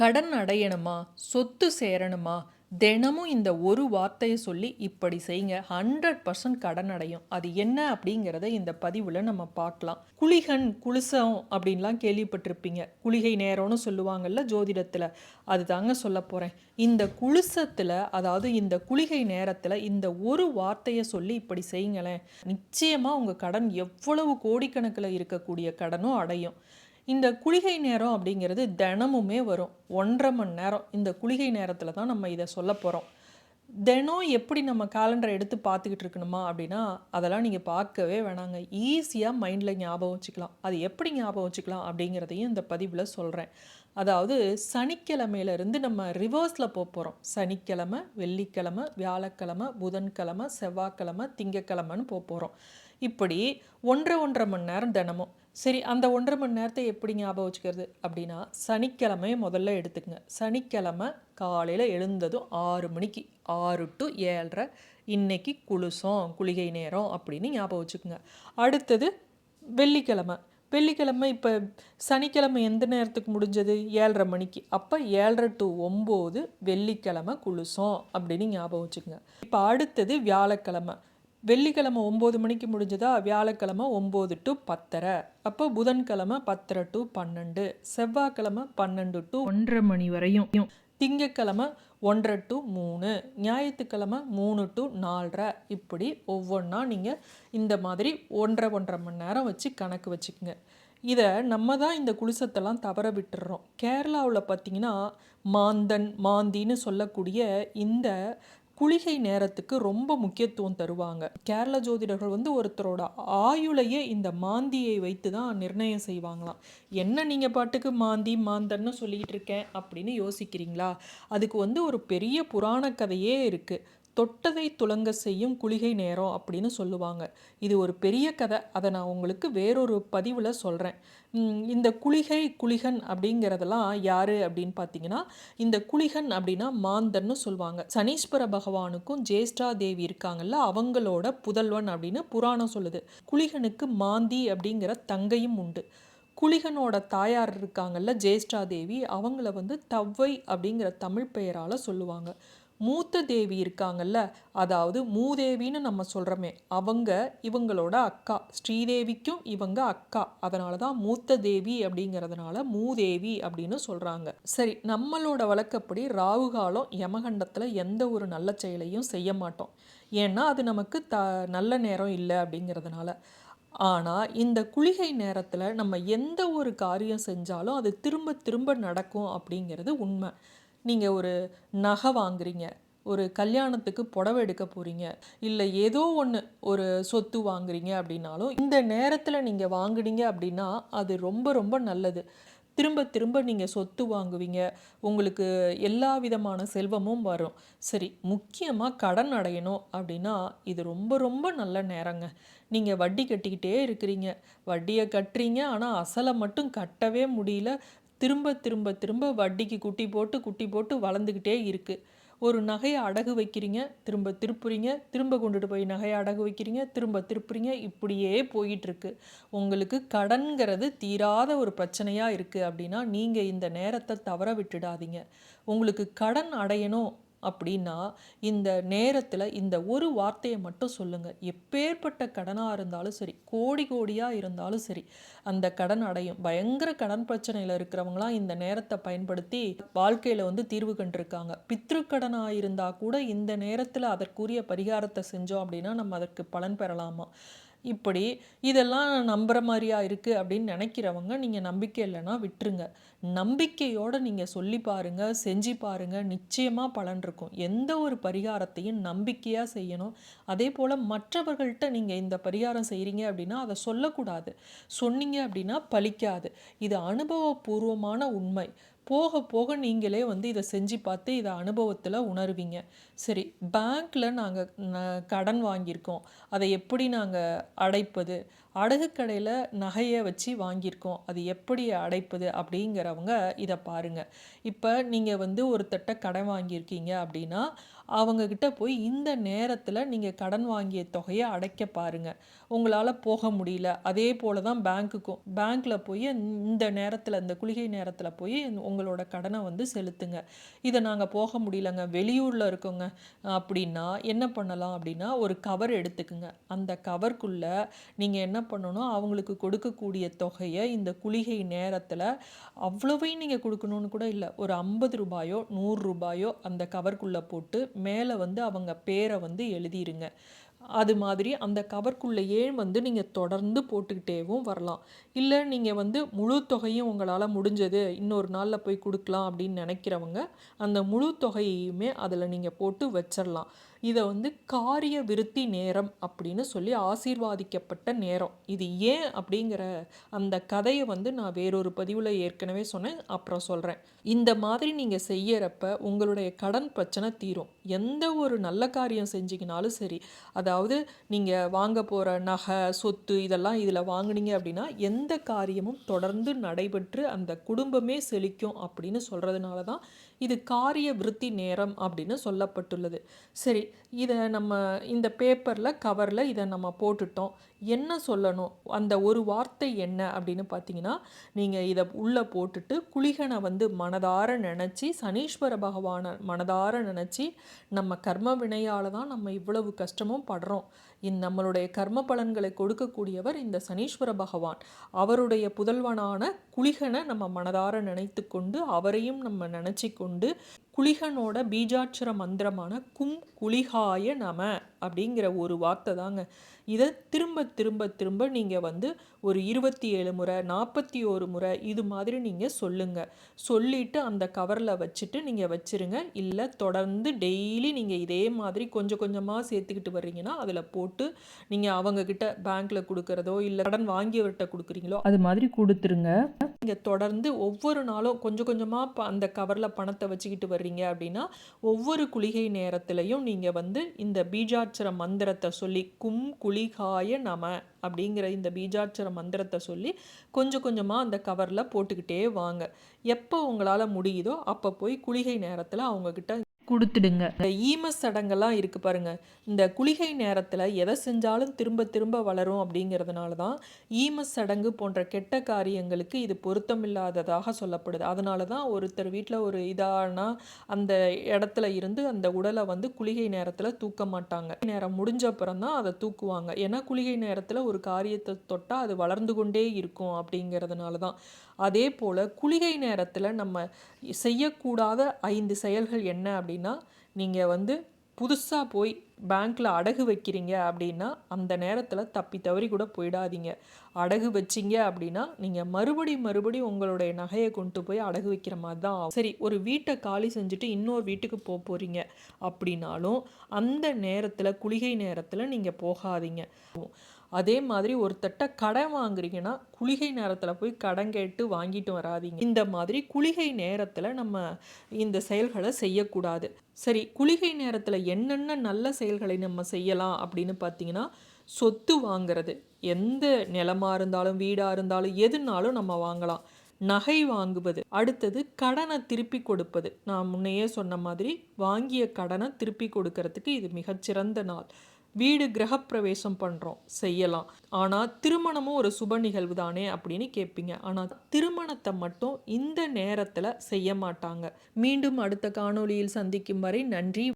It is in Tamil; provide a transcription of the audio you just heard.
கடன் அடையணுமா? சொத்து சேரணுமா? தினமும் இந்த ஒரு வார்த்தையை சொல்லி இப்படி செய்யுங்க. ஹண்ட்ரட் பர்சன்ட் கடன் அடையும். அது என்ன அப்படிங்கிறத இந்த பதிவில் நம்ம பார்க்கலாம். குளிகன் குளிசம் அப்படின்லாம் கேள்விப்பட்டிருப்பீங்க. குளிகை நேரம்னு சொல்லுவாங்கல்ல ஜோதிடத்தில். அது தாங்க சொல்ல போகிறேன் இந்த குளிசத்தில் அதாவது இந்த குளிகை நேரத்தில் இந்த ஒரு வார்த்தையை சொல்லி இப்படி செய்யுங்களேன். நிச்சயமாக உங்கள் கடன் எவ்வளவு கோடிக்கணக்கில் இருக்கக்கூடிய கடனும் அடையும். இந்த குளிகை நேரம் அப்படிங்கிறது தினமுமே வரும். ஒன்றரை மணி நேரம். இந்த குளிகை நேரத்தில் தான் நம்ம இதை சொல்ல போகிறோம் தினம் எப்படி நம்ம கேலண்டரை எடுத்து பார்த்துக்கிட்டு இருக்கணுமா அப்படின்னா அதெல்லாம் நீங்கள் பார்க்கவே வேணாங்க. ஈஸியாக மைண்டில் ஞாபகம் வச்சுக்கலாம். அது எப்படி ஞாபகம் வச்சுக்கலாம் அப்படிங்கிறதையும் இந்த பதிவில் சொல்கிறேன் அதாவது சனிக்கிழமையிலேருந்து நம்ம ரிவர்ஸில் போக போகிறோம் சனிக்கிழமை வெள்ளிக்கிழமை வியாழக்கிழமை புதன்கிழமை செவ்வாய்க்கிழமை திங்கக்கிழமைன்னு போக போகிறோம் இப்படி ஒன்றரை ஒன்றரை மணி நேரம் தினமும். சரி அந்த ஒன்றரை மணி நேரத்தை எப்படி ஞாபகம் வச்சுக்கிறது? அப்படின்னா சனிக்கிழமையை முதல்ல எடுத்துக்கங்க. சனிக்கிழமை காலையில் எழுந்ததும் ஆறு மணிக்கு ஆறு டு ஏழரை இன்னைக்கு குளிசோம் குளிகை நேரம் அப்படின்னு ஞாபகம் வச்சுக்கோங்க. அடுத்தது வெள்ளிக்கிழமை. வெள்ளிக்கிழமை இப்போ சனிக்கிழமை எந்த நேரத்துக்கு முடிஞ்சது? ஏழரை மணிக்கு. அப்போ ஏழரை டு ஒம்பது வெள்ளிக்கிழமை குளிசோம் அப்படின்னு ஞாபகம் வச்சுக்கோங்க. இப்போ அடுத்தது வியாழக்கிழமை. வெள்ளிக்கிழமை ஒம்பது மணிக்கு முடிஞ்சதா? வியாழக்கிழமை ஒம்பது டு பத்தரை. அப்போ புதன்கிழமை பத்தரை டு பன்னெண்டு. செவ்வாய்க்கிழமை பன்னெண்டு டு ஒன்றரை மணி வரையும். திங்கக்கிழமை ஒன்றரை டு மூணு. ஞாயிற்றுக்கிழமை மூணு டு நாலரை. இப்படி ஒவ்வொன்றா நீங்கள் இந்த மாதிரி ஒன்றரை ஒன்றரை மணி நேரம் வச்சு கணக்கு வச்சுக்கோங்க. இதை நம்ம தான் இந்த குளிசத்தெல்லாம் தவற விட்டுடுறோம் கேரளாவில் பார்த்தீங்கன்னா மாந்தன் மாந்தின்னு சொல்லக்கூடிய இந்த குளிகை நேரத்துக்கு ரொம்ப முக்கியத்துவம் தருவாங்க. கேரள ஜோதிடர்கள் வந்து ஒருத்தரோட ஆயுளையே இந்த மாந்தியை வைத்து தான் நிர்ணயம் செய்வாங்களாம். என்ன நீங்கள் பாட்டுக்கு மாந்தி மாந்தன்னு சொல்லிக்கிட்டு இருக்கேன் அப்படின்னு யோசிக்கிறீங்களா? அதுக்கு வந்து ஒரு பெரிய புராண கதையே இருக்குது தொட்டதை துலங்க செய்யும் குளிகை நேரம் அப்படின்னு சொல்லுவாங்க. இது ஒரு பெரிய கதை. அதை நான் உங்களுக்கு வேறொரு பதிவில் சொல்கிறேன் இந்த குளிகை குளிகன் அப்படிங்கிறதெல்லாம் யார் அப்படின்னு பார்த்தீங்கன்னா இந்த குளிகன் அப்படின்னா மாந்தன்னு சொல்லுவாங்க. சனீஸ்வர பகவானுக்கும் ஜேஷ்டா தேவி இருக்காங்கல்ல அவங்களோட புதல்வன் அப்படின்னு புராணம் சொல்லுது. குளிகனுக்கு மாந்தி அப்படிங்கிற தங்கையும் உண்டு. குளிகனோட தாயார் இருக்காங்கல்ல ஜேஷ்டா தேவி அவங்கள வந்து தவ்வை அப்படிங்கிற தமிழ் பெயரால் சொல்லுவாங்க. மூத்த தேவி இருக்காங்கல்ல அதாவது மூதேவின்னு நம்ம சொல்கிறோமே அவங்க இவங்களோட அக்கா. ஸ்ரீதேவிக்கும் இவங்க அக்கா. அதனால தான் மூத்த தேவி அப்படிங்கிறதுனால மூதேவி அப்படின்னு சொல்கிறாங்க சரி நம்மளோட வழக்கப்படி ராகு காலம் யமகண்டத்தில் எந்த ஒரு நல்ல செயலையும் செய்ய மாட்டோம். ஏன்னா அது நமக்கு த நல்ல நேரம் இல்லை அப்படிங்கிறதுனால. ஆனால் இந்த குளிகை நேரத்தில் நம்ம எந்த ஒரு காரியம் செஞ்சாலும் அது திரும்ப திரும்ப நடக்கும் அப்படிங்கிறது உண்மை. நீங்கள் ஒரு நகை வாங்குறீங்க ஒரு கல்யாணத்துக்கு புடவை எடுக்க போகிறீங்க இல்லை ஏதோ ஒன்று ஒரு சொத்து வாங்குறீங்க அப்படின்னாலும் இந்த நேரத்தில் நீங்கள் வாங்குனீங்க அப்படின்னா அது ரொம்ப ரொம்ப நல்லது. திரும்ப திரும்ப நீங்கள் சொத்து வாங்குவீங்க உங்களுக்கு எல்லா விதமான செல்வமும் வரும். சரி முக்கியமாக கடன் அடையணும் அப்படின்னா இது ரொம்ப ரொம்ப நல்ல நேரங்க. நீங்கள் வட்டி கட்டிக்கிட்டே இருக்கிறீங்க. வட்டியை கட்டுறீங்க ஆனால் அசலை மட்டும் கட்டவே முடியல. திரும்ப திரும்ப திரும்ப வட்டிக்கு குட்டி போட்டு குட்டி போட்டு வளர்ந்துக்கிட்டே இருக்குது ஒரு நகையை அடகு வைக்கிறீங்க திரும்ப திருப்புறீங்க திரும்ப கொண்டுட்டு போய் நகையை அடகு வைக்கிறீங்க திரும்ப திருப்புறீங்க இப்படியே போயிட்டுருக்கு. உங்களுக்கு கடன்கிறது தீராத ஒரு பிரச்சனையாக இருக்குது அப்படின்னா நீங்கள் இந்த நேரத்தை தவற விட்டுடாதீங்க. உங்களுக்கு கடன் அடையணும் அப்படின்னா இந்த நேரத்தில் இந்த ஒரு வார்த்தையை மட்டும் சொல்லுங்கள் எப்பேற்பட்ட கடனாக இருந்தாலும் சரி கோடி கோடியாக இருந்தாலும் சரி அந்த கடன் அடையும். பயங்கர கடன் பிரச்சனையில் இருக்கிறவங்களாம் இந்த நேரத்தை பயன்படுத்தி வாழ்க்கையில் வந்து தீர்வு கண்டிருக்காங்க. பித்ருக்கடனாக இருந்தால் கூட இந்த நேரத்தில் அதற்குரிய பரிகாரத்தை செஞ்சோம் அப்படின்னா நம்ம அதற்கு பலன் பெறலாமா? இப்படி இதெல்லாம் நம்புகிற மாதிரியா இருக்குது அப்படின்னு நினைக்கிறவங்க நீங்கள் நம்பிக்கை இல்லைன்னா விட்டுருங்க. நம்பிக்கையோடு நீங்கள் சொல்லி பாருங்கள் செஞ்சு பாருங்கள் நிச்சயமாக பலன் இருக்கும். எந்த ஒரு பரிகாரத்தையும் நம்பிக்கையாக செய்யணும். அதே போல் மற்றவர்கள்ட்ட நீங்கள் இந்த பரிகாரம் செய்கிறீங்க அப்படின்னா அதை சொல்லக்கூடாது. சொன்னீங்க அப்படின்னா பலிக்காது இது அனுபவபூர்வமான உண்மை. போக போக நீங்களே வந்து இதை செஞ்சு பார்த்து இதை அனுபவத்தில் உணர்வீங்க. சரி பேங்க்கில் நாங்கள் கடன் வாங்கியிருக்கோம். அதை எப்படி நாங்கள் அடைப்பது? அடகு கடையில் நகையை வச்சு வாங்கியிருக்கோம். அது எப்படி அடைப்பது அப்படிங்கிறவங்க இதை பாருங்கள் இப்போ நீங்கள் வந்து ஒருத்தட்ட கடன் வாங்கியிருக்கீங்க அப்படின்னா அவங்கக்கிட்ட போய் இந்த நேரத்தில் நீங்கள் கடன் வாங்கிய தொகையை அடைக்க பாருங்கள் உங்களால் போக முடியல. அதே போல் தான் பேங்க்குக்கும். பேங்க்கில் போய் இந்த நேரத்தில் இந்த குளிகை நேரத்தில் போய் உங்களோட கடனை வந்து செலுத்துங்க. இதை நாங்கள் போக முடியலங்க. வெளியூரில் இருக்கோங்க அப்படின்னா என்ன பண்ணலாம் அப்படின்னா ஒரு கவர் எடுத்துக்குங்க. அந்த கவர்க்குள்ளே நீங்கள் என்ன பண்ணணும் அவங்களுக்கு கொடுக்கக்கூடிய தொகையை இந்த குளிகை நேரத்தில் அவ்வளவையும் நீங்கள் கொடுக்கணும்னு கூட இல்லை. ஒரு ஐம்பது ரூபாயோ நூறு ரூபாயோ அந்த கவர்க்குள்ளே போட்டு மேலே வந்து அவங்க பேரை வந்து எழுதிருங்க. அது மாதிரி அந்த கவர்க்குள்ளேயே வந்து நீங்கள் தொடர்ந்து போட்டுக்கிட்டேவும் வரலாம். இல்லை நீங்கள் வந்து முழு தொகையும் உங்களால் முடிஞ்சது இன்னொரு நாளில் போய் கொடுக்கலாம் அப்படின்னு நினைக்கிறவங்க அந்த முழு தொகையுமே அதில் நீங்கள் போட்டு வச்சிடலாம் இதை வந்து காரிய விருத்தி நேரம் அப்படின்னு சொல்லி ஆசீர்வாதிக்கப்பட்ட நேரம். இது ஏன் அப்படிங்கிற அந்த கதையை வந்து நான் வேறொரு பதிவில் ஏற்கனவே சொன்னேன். அப்புறம் சொல்கிறேன் இந்த மாதிரி நீங்கள் செய்யறப்ப உங்களுடைய கடன் பிரச்சனை தீரும். எந்த ஒரு நல்ல காரியம் செஞ்சிங்கனாலும் சரி அதாவது நீங்கள் வாங்க போகிற நகை சொத்து இதெல்லாம் இதில் வாங்குனீங்க அப்படின்னா எந்த காரியமும் தொடர்ந்து நடைபெற்று அந்த குடும்பமே செழிக்கும் அப்படின்னு சொல்கிறதுனால தான் இது காரிய விருத்தி நேரம் அப்படின்னு சொல்லப்பட்டுள்ளது. சரி இதை நம்ம இந்த பேப்பரில் கவரில் இதை நம்ம போட்டுட்டோம். என்ன சொல்லணும்? அந்த ஒரு வார்த்தை என்ன? அப்படின்னு பார்த்தீங்கன்னா நீங்கள் இதை உள்ளே போட்டுட்டு குளிகனை வந்து மனதார நினச்சி சனீஸ்வர பகவானை மனதார நினச்சி நம்ம கர்ம வினையால் தான் நம்ம இவ்வளவு கஷ்டமும் படுறோம். இந் நம்மளுடைய கர்ம பலன்களை கொடுக்கக்கூடியவர் இந்த சனீஸ்வர பகவான். அவருடைய புதல்வனான குளிகனை நம்ம மனதார நினைத்து கொண்டு அவரையும் நம்ம நினச்சி கொண்டு குளிகனோட பீஜாட்சர மந்திரமான கும் குளிகாய நம அப்படிங்கிற ஒரு வார்த்தை தாங்க. இதை திரும்ப திரும்ப திரும்ப நீங்கள் வந்து ஒரு இருபத்தி ஏழு முறை நாற்பத்தி ஒரு முறை இது மாதிரி நீங்கள் சொல்லுங்கள் சொல்லிவிட்டு அந்த கவரில் வச்சுட்டு நீங்கள் வச்சுருங்க. இல்லை தொடர்ந்து டெய்லி நீங்கள் இதே மாதிரி கொஞ்சம் கொஞ்சமாக சேர்த்துக்கிட்டு வர்றீங்கன்னா அதில் போட்டு நீங்கள் அவங்கக்கிட்ட பேங்க்கில் கொடுக்குறதோ இல்லை கடன் வாங்கியவர்கிட்ட கொடுக்குறீங்களோ அது மாதிரி கொடுத்துருங்க. நீங்கள் தொடர்ந்து ஒவ்வொரு நாளும் கொஞ்சம் கொஞ்சமாக அந்த கவரில் பணத்தை வச்சுக்கிட்டு வர்றீங்க அப்படின்னா ஒவ்வொரு குளிகை நேரத்திலையும் நீங்கள் வந்து இந்த பீஜாட்சர மந்திரத்தை சொல்லி கும் குளிகாய நம அப்படிங்கிற இந்த பீஜாட்சர மந்திரத்தை சொல்லி கொஞ்சம் கொஞ்சமாக அந்த கவரில் போட்டுக்கிட்டே வாங்க. எப்போ உங்களால் முடியுதோ அப்போ போய் குளிகை நேரத்தில் அவங்கக்கிட்ட கொடுத்துடுங்க. இந்த சடங்கெல்லாம் இருக்குது பாருங்க. இந்த குளிகை நேரத்தில் எதை செஞ்சாலும் திரும்ப திரும்ப வளரும் அப்படிங்கிறதுனால தான் ஈமஸ் சடங்கு போன்ற கெட்ட காரியங்களுக்கு இது பொருத்தமில்லாததாக சொல்லப்படுது. அதனால தான் ஒருத்தர் வீட்டில் ஒரு இதானா அந்த இடத்துல இருந்து அந்த உடலை வந்து குளிகை நேரத்தில் தூக்க மாட்டாங்க. நேரம் முடிஞ்ச அப்புறம் தான் அதை தூக்குவாங்க. ஏன்னா குளிகை நேரத்தில் ஒரு காரியத்தை தொட்டால் அது வளர்ந்து கொண்டே இருக்கும் அப்படிங்கிறதுனால தான். அதே போல் குளிகை நேரத்தில் நம்ம செய்யக்கூடாத ஐந்து செயல்கள் என்ன அப்படின்னா நீங்கள் வந்து புதுசாக போய் பேங்க்கில் அடகு வைக்கிறீங்க அப்படின்னா அந்த நேரத்தில் தப்பி தவறி கூட போயிடாதீங்க. அடகு வச்சிங்க அப்படின்னா நீங்கள் மறுபடி மறுபடி உங்களுடைய நகையை கொண்டு போய் அடகு வைக்கிற மாதிரி தான் ஆகும். சரி ஒரு வீட்டை காலி செஞ்சுட்டு இன்னொரு வீட்டுக்கு போக போகிறீங்க அப்படின்னாலும் அந்த நேரத்தில் குளிகை நேரத்தில் நீங்கள் போகாதீங்க. அதே மாதிரி ஒருத்தட்ட கடன் வாங்குறீங்கன்னா குளிகை நேரத்தில் போய் கடன் கேட்டு வாங்கிட்டு வராதிங்க. இந்த மாதிரி குளிகை நேரத்தில் நம்ம இந்த செயல்களை செய்யக்கூடாது. சரி குளிகை நேரத்தில் என்னென்ன நல்ல செயல்களை நம்ம செய்யலாம் அப்படின்னு பார்த்தீங்கன்னா சொத்து வாங்கிறது. எந்த நிலமாக இருந்தாலும் வீடாக இருந்தாலும் எதுனாலும் நம்ம வாங்கலாம். நகை வாங்குவது. அடுத்தது கடனை திருப்பி கொடுப்பது. நான் முன்னையே சொன்ன மாதிரி வாங்கிய கடனை திருப்பி கொடுக்கறதுக்கு இது மிகச்சிறந்த நாள். வீடு கிரகப்பிரவேசம் பண்ணுறோம் செய்யலாம். ஆனால் திருமணமும் ஒரு சுப நிகழ்வு தானே அப்படின்னு கேட்பீங்க. ஆனால் திருமணத்தை மட்டும் இந்த நேரத்தில் செய்ய மாட்டாங்க. மீண்டும் அடுத்த காணொளியில் சந்திக்கும் வரை நன்றி.